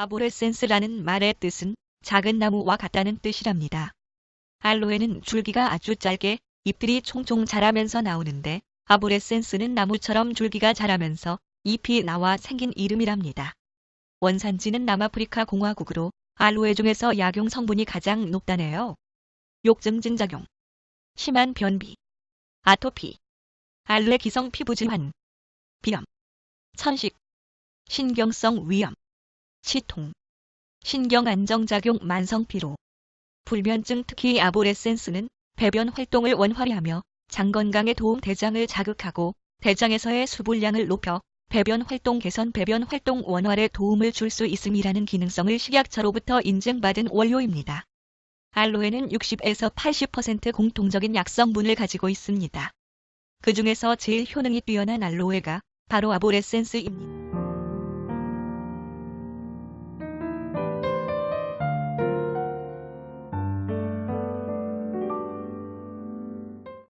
아보레센스라는 말의 뜻은 작은 나무와 같다는 뜻이랍니다. 알로에는 줄기가 아주 짧게 잎들이 총총 자라면서 나오는데 아보레센스는 나무처럼 줄기가 자라면서 잎이 나와 생긴 이름이랍니다. 원산지는 남아프리카 공화국으로 알로에 중에서 약용 성분이 가장 높다네요. 욕증진 작용, 심한 변비, 아토피, 알레 기성 피부 질환, 비염, 천식, 신경성 위염, 치통, 신경 안정작용 만성 피로, 불면증 특히 아보레센스는 배변 활동을 원활히 하며 장 건강에 도움 대장을 자극하고 대장에서의 수분량을 높여 배변 활동 개선 배변 활동 원활에 도움을 줄 수 있음이라는 기능성을 식약처로부터 인증받은 원료입니다. 알로에는 60에서 80% 공통적인 약성분을 가지고 있습니다. 그 중에서 제일 효능이 뛰어난 알로에가 바로 아보레센스입니다.